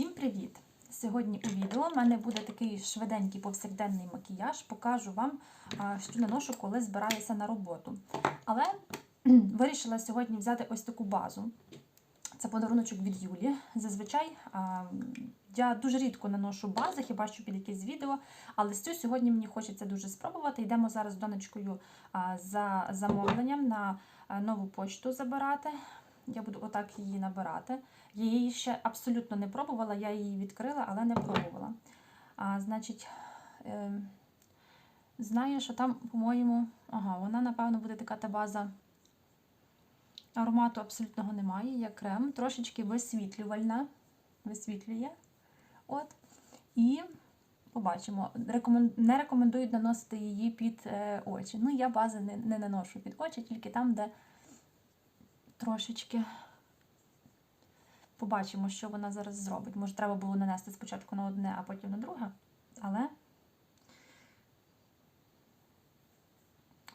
Всім привіт! Сьогодні у відео в мене буде такий швиденький повсякденний макіяж. Покажу вам, що наношу, коли збираюся на роботу. Але вирішила сьогодні взяти ось таку базу. Це подаруночок від Юлі. Зазвичай я дуже рідко наношу бази, хіба що під якесь відео. Але цю сьогодні мені хочеться дуже спробувати. Йдемо зараз з донечкою за замовленням на нову почту забирати. Я буду отак її набирати. Я її ще абсолютно не пробувала, я її відкрила, але не пробувала. А, Значить, е, знаю, що там, по-моєму, ага, вона, напевно, буде така та база. Аромату абсолютного немає, є крем, трошечки висвітлювальна, висвітлює. От. І побачимо. Рекомен... Не рекомендують наносити її під е, очі. Ну, я бази не, не наношу під очі, тільки там, де трошечки побачимо, що вона зараз зробить. Може, треба було нанести спочатку на одне, а потім на друге. Але,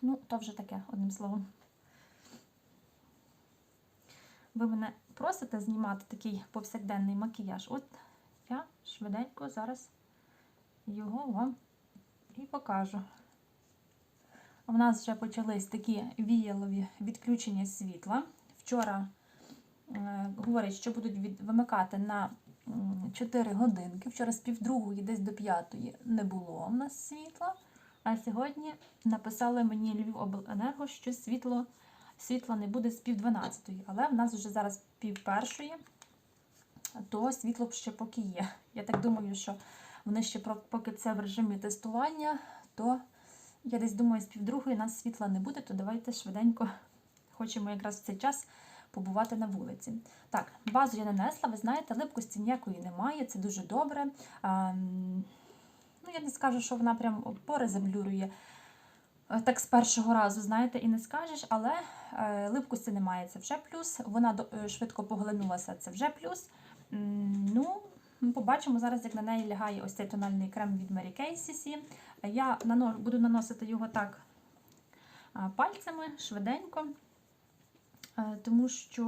ну, то вже таке, одним словом. Ви мене просите знімати такий повсякденний макіяж. От я швиденько зараз його вам і покажу. У нас вже почались такі віялові відключення світла. Вчора е, говорять, що будуть від, вимикати на 4 годинки. Вчора з півдругої, десь до п'ятої не було в нас світла. А сьогодні написали мені Львівобленерго, що світло, світла не буде з пів 12. Але в нас вже зараз пів першої, то світло ще поки є. Я так думаю, що вони ще поки це в режимі тестування, то я десь думаю, з півдругої нас світла не буде, то давайте швиденько хочемо якраз в цей час побувати на вулиці. Так, базу я нанесла, ви знаєте, липкості ніякої немає, це дуже добре. А, ну, я не скажу, що вона прям пори заблюрує. е, Так з першого разу, знаєте, і не скажеш, але е, липкості немає, це вже плюс. Вона до- е, швидко поглинулася, це вже плюс. М, Ну, побачимо зараз, як на неї лягає ось цей тональний крем від Mary Kay CC. Я нано- буду наносити його так пальцями швиденько, тому що,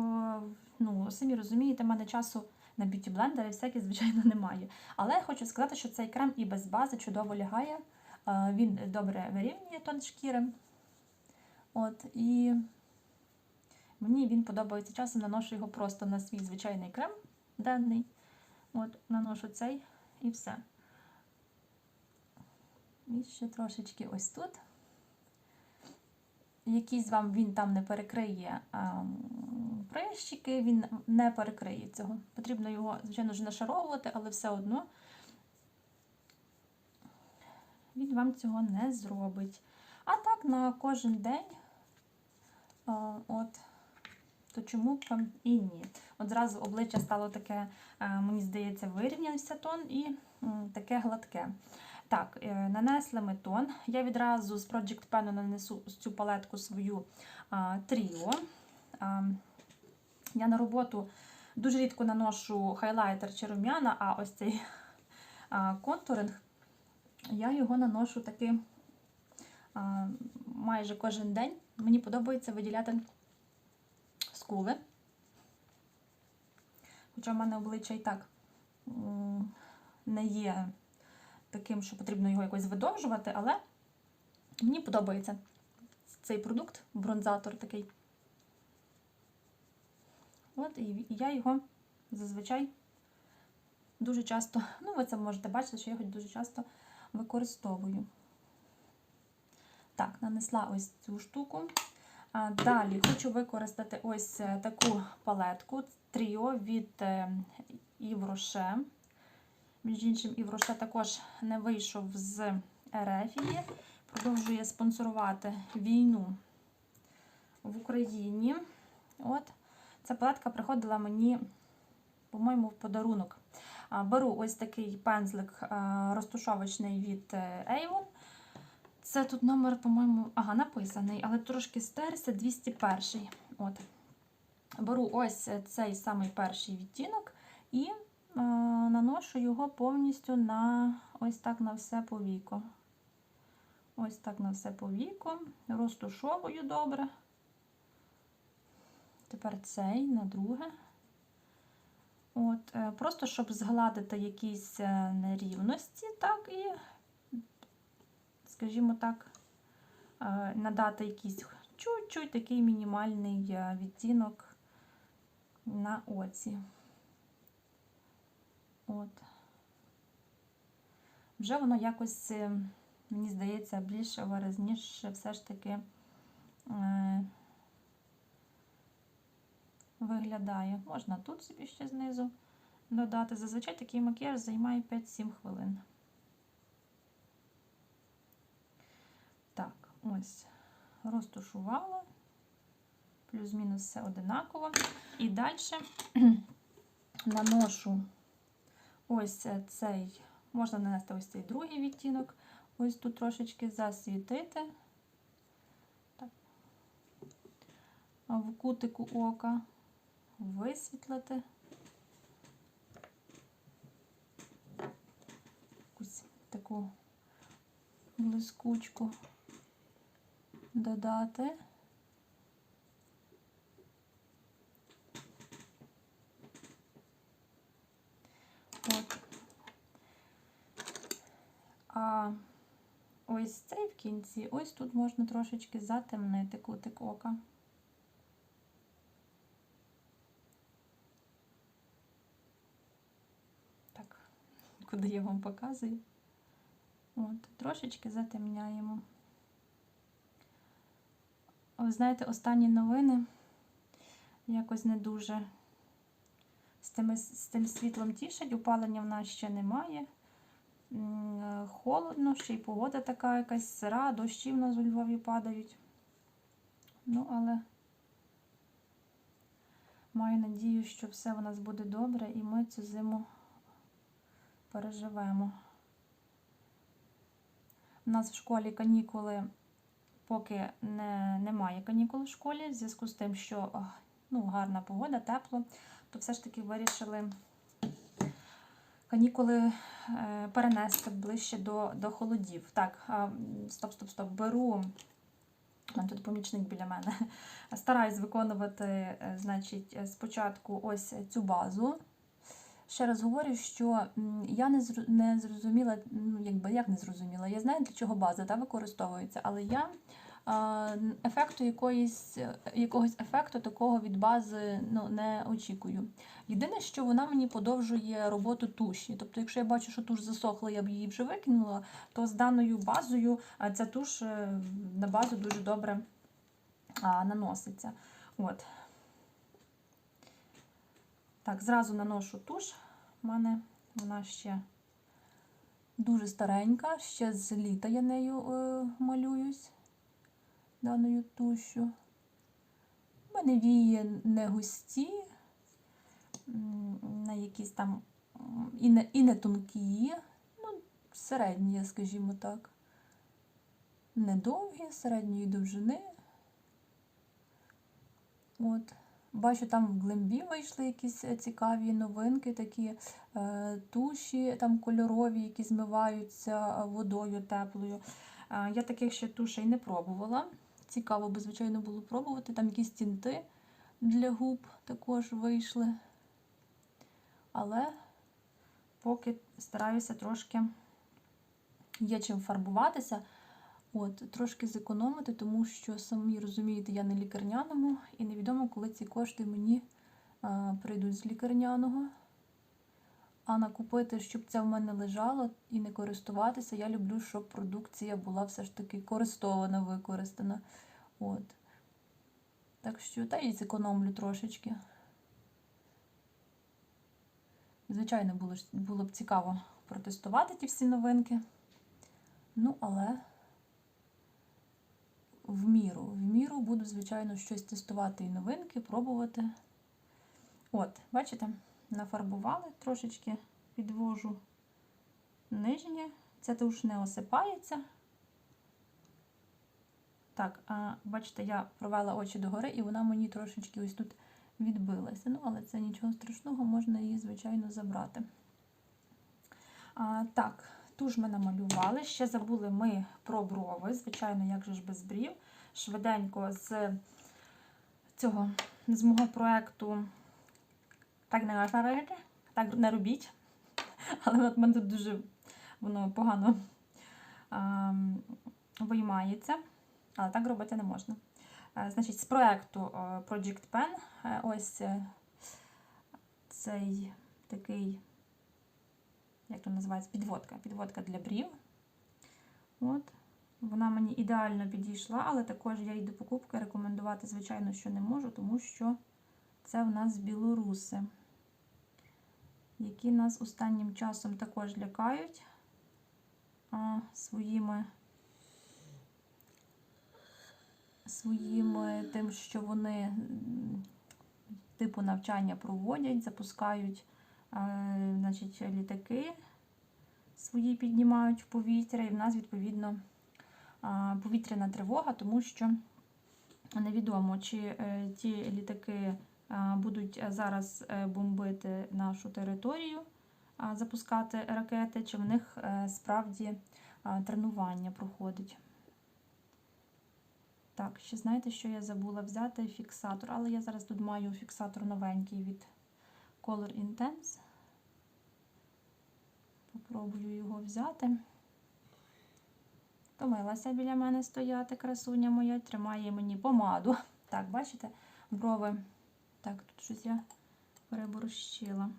ну, самі розумієте, в мене часу на б'юті блендери всякі, звичайно, немає. Але хочу сказати, що цей крем і без бази чудово лягає. Е, Він добре вирівнює тон шкіри. От, і мені він подобається часом, наношу його просто на свій звичайний крем денний. От, наношу цей і все. І ще трошечки ось тут. Якийсь вам він там не перекриє прищики, він не перекриє цього. Потрібно його, звичайно ж, нашаровувати, але все одно він вам цього не зробить. А так на кожен день, от, то чому б вам і ні? От зразу обличчя стало таке, мені здається, вирівнявся тон і таке гладке. Так, е, нанесли ми тон. Я відразу з Project Pen нанесу цю палетку свою тріо. Я на роботу дуже рідко наношу хайлайтер чи рум'яна, а ось цей контуринг, я його наношу таки майже кожен день. Мені подобається виділяти скули. Хоча в мене обличчя і так не є таким, що потрібно його якось видовжувати, але мені подобається цей продукт, бронзатор такий. От, і я його зазвичай дуже часто, ну, ви це можете бачити, що я його дуже часто використовую. Так, нанесла ось цю штуку. А, Далі хочу використати ось е, таку палетку Тріо від е, Rocher. Між іншим, Yves Rocher також не вийшов з Ерефії. Продовжує спонсорувати війну в Україні. От. Ця палетка приходила мені, по-моєму, в подарунок. Беру ось такий пензлик розтушовочний від е, Avon. Це тут номер, по-моєму, ага, написаний, але трошки стерся 201. От. Беру ось цей самий перший відтінок і наношу його повністю на ось так на все повіко. Ось так на все повіко. Розтушовую добре. Тепер цей на друге. От, е, просто щоб згладити якісь е, нерівності, так, і, скажімо так, е, надати якийсь чуть-чуть такий мінімальний е, відтінок на оці. От. Вже воно якось, е, мені здається, більш виразніше все ж таки е, виглядає. Можна тут собі ще знизу додати. Зазвичай такий макіяж займає 5-7 хвилин. Так, ось розташувала. Плюс-мінус все одинаково. І далі наношу ось цей, можна нанести ось цей другий відтінок. Ось тут трошечки засвітити. Так. В кутику ока висвітлити. Якусь таку блискучку додати. От. А ось цей в кінці, ось тут можна трошечки затемнити кутик ока. Так, куди я вам показую. От, трошечки затемняємо. Ви знаєте, останні новини якось не дуже тими, з тим світлом тішать, опалення в нас ще немає. Е, Холодно, ще й погода така якась сира, дощі в нас у Львові падають. Ну, але маю надію, що все у нас буде добре і ми цю зиму переживемо. У нас в школі канікули, поки не, немає канікул в школі, в зв'язку з тим, що ну, гарна погода, тепло, то все ж таки вирішили канікули е, перенести ближче до, до холодів. Так, стоп, стоп, стоп, беру. мене Тут помічник біля мене. Стараюсь виконувати, е, значить, е, спочатку ось цю базу. Ще раз говорю, що я не зрозуміла, ну якби як не зрозуміла. Я знаю, для чого база та, використовується, але я ефекту якоїсь, якогось ефекту такого від бази ну, не очікую. Єдине, що вона мені подовжує роботу туші. Тобто, якщо я бачу, що туш засохла, я б її вже викинула, то з даною базою ця туш е, на базу дуже добре наноситься. От. Так, зразу наношу туш. У мене вона ще дуже старенька, ще з літа я нею е, малююсь даною тушю. У мене вії не густі, на якісь там і не, і не тонкі, ну, середні, скажімо так. Недовгі, середньої довжини. От. Бачу, там в глимбі вийшли якісь е, цікаві новинки, такі е, туші там кольорові, які змиваються е, водою теплою. Е, я таких ще тушей не пробувала. Цікаво би, звичайно, було пробувати. Там якісь тінти для губ також вийшли. Але поки стараюся трошки є чим фарбуватися. От, трошки зекономити, тому що, самі розумієте, я на лікарняному і невідомо, коли ці кошти мені а, прийдуть з лікарняного. А накупити, щоб це в мене лежало і не користуватися, я люблю, щоб продукція була все ж таки користована, використана. От. Так що, та і зекономлю трошечки. Звичайно, було, було б цікаво протестувати ті всі новинки. Ну, але в міру. В міру буду, звичайно, щось тестувати і новинки, пробувати. От, бачите, нафарбували трошечки, підвожу нижнє. Це туш не осипається. Так, а бачите, я провела очі догори, і вона мені трошечки ось тут відбилася. Ну, але це нічого страшного, можна її, звичайно, забрати. А, так, туш ми намалювали. Ще забули ми про брови. Звичайно, як же ж без брів. Швиденько з цього, з мого проєкту Так не можна робити. так не робіть. Але от мене тут дуже воно погано а, виймається. Але так робити не можна. Е, Значить, з проекту е, Project Pen е, ось цей такий, як то називається, підводка. Підводка для брів. От. Вона мені ідеально підійшла, але також я її до покупки рекомендувати, звичайно, що не можу, тому що це в нас білоруси, які нас останнім часом також лякають а, своїми, своїми тим, що вони типу навчання проводять, запускають е, значить, літаки свої піднімають в повітря, і в нас, відповідно, а, повітряна тривога, тому що невідомо, чи е, ті літаки а, будуть зараз е, бомбити нашу територію, запускати ракети, чи в них е, справді тренування проходить. Так, ще знаєте, що я забула взяти фіксатор, але я зараз тут маю фіксатор новенький від Color Intense. Попробую його взяти. Втомилася біля мене стояти, красуня моя, тримає мені помаду. Так, бачите, брови. Так, тут щось я переборщила.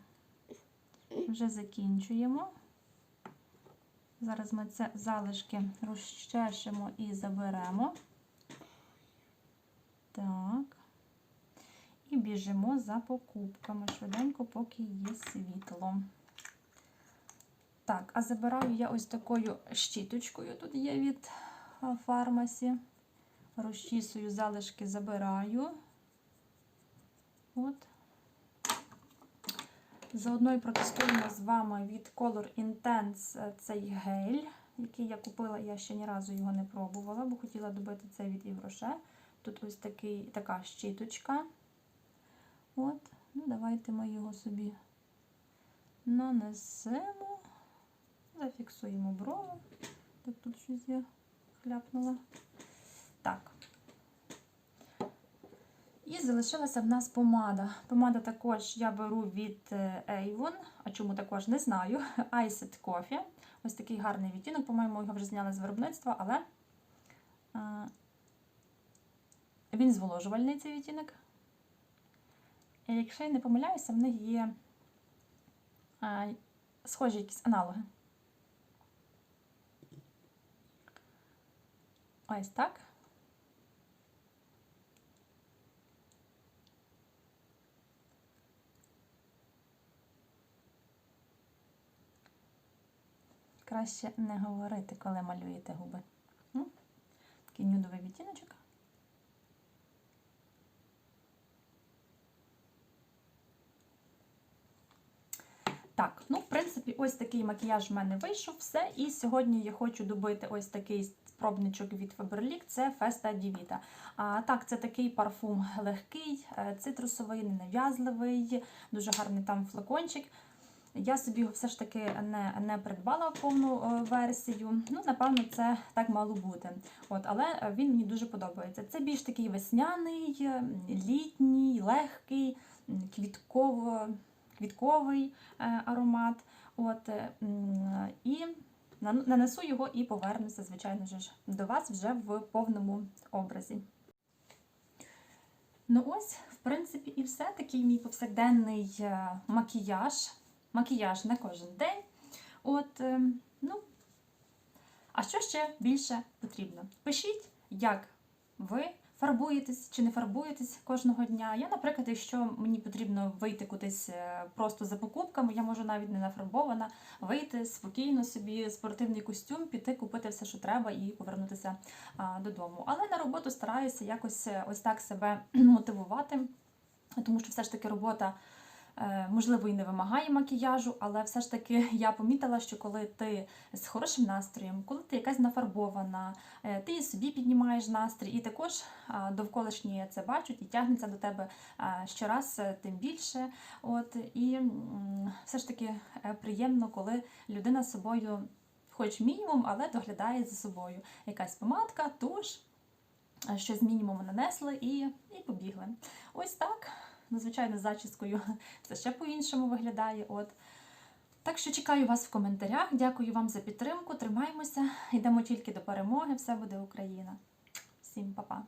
Вже закінчуємо. Зараз ми це залишки розчешемо і заберемо. Так. І біжимо за покупками швиденько, поки є світло. Так, а забираю я ось такою щіточкою. Тут є від фармасі. Розчісую залишки, забираю. От. Заодно і протестуємо з вами від Color Intense е, цей гель, який я купила, я ще ні разу його не пробувала, бо хотіла добити це від Івроше. Тут ось такий, така щіточка. От, ну давайте ми його собі нанесемо. Зафіксуємо брови. Так, тут щось я хляпнула. Так. І залишилася в нас помада. Помада також я беру від е, Avon, а чому також не знаю. Iced Coffee. Ось такий гарний відтінок, по-моєму, його вже зняли з виробництва, але е, він зволожувальний цей відтінок. І якщо я не помиляюся, в них є е, схожі якісь аналоги. Ось так. Краще не говорити, коли малюєте губи. М? Такий нюдовий відтіночок. Так, ну, в принципі, ось такий макіяж в мене вийшов. Все. І сьогодні я хочу добити ось такий пробничок від Faberlic, це Festa Divita. А, так, це такий парфум легкий, е, цитрусовий, ненав'язливий, дуже гарний там флакончик. Я собі його все ж таки не не придбала повну е, версію. Ну, напевно, це так мало бути. От, Але е, він мені дуже подобається. Це більш такий весняний, е, літній, легкий, квітково, квітковий аромат. От, і нанесу його і повернуся, звичайно ж, до вас вже в повному образі. Ну ось, в принципі, і все. Такий мій повсякденний макіяж. Макіяж на кожен день. От, е, ну, а що ще більше потрібно? Пишіть, як ви фарбуєтесь чи не фарбуєтесь кожного дня. Я, наприклад, якщо мені потрібно вийти кудись е, просто за покупками, я можу навіть не нафарбована, вийти спокійно собі, спортивний костюм, піти, купити все, що треба, і повернутися а, додому. Але на роботу стараюся якось е, ось так себе мотивувати, тому що все ж таки робота. Е, Можливо, і не вимагає макіяжу, але все ж таки я помітила, що коли ти з хорошим настроєм, коли ти якась нафарбована, е, ти і собі піднімаєш настрій, і також довколишні це бачать і тягнеться до тебе щораз е, тим більше. От, і все ж таки приємно, коли людина з собою, хоч мінімум, але доглядає за собою. Якась помадка, туш, щось мінімум нанесли і, і побігли. Ось так. Звичайно, з зачіскою це ще по-іншому виглядає. От. Так що чекаю вас в коментарях. Дякую вам за підтримку. Тримаємося. Йдемо тільки до перемоги. Все буде Україна. Всім па-па.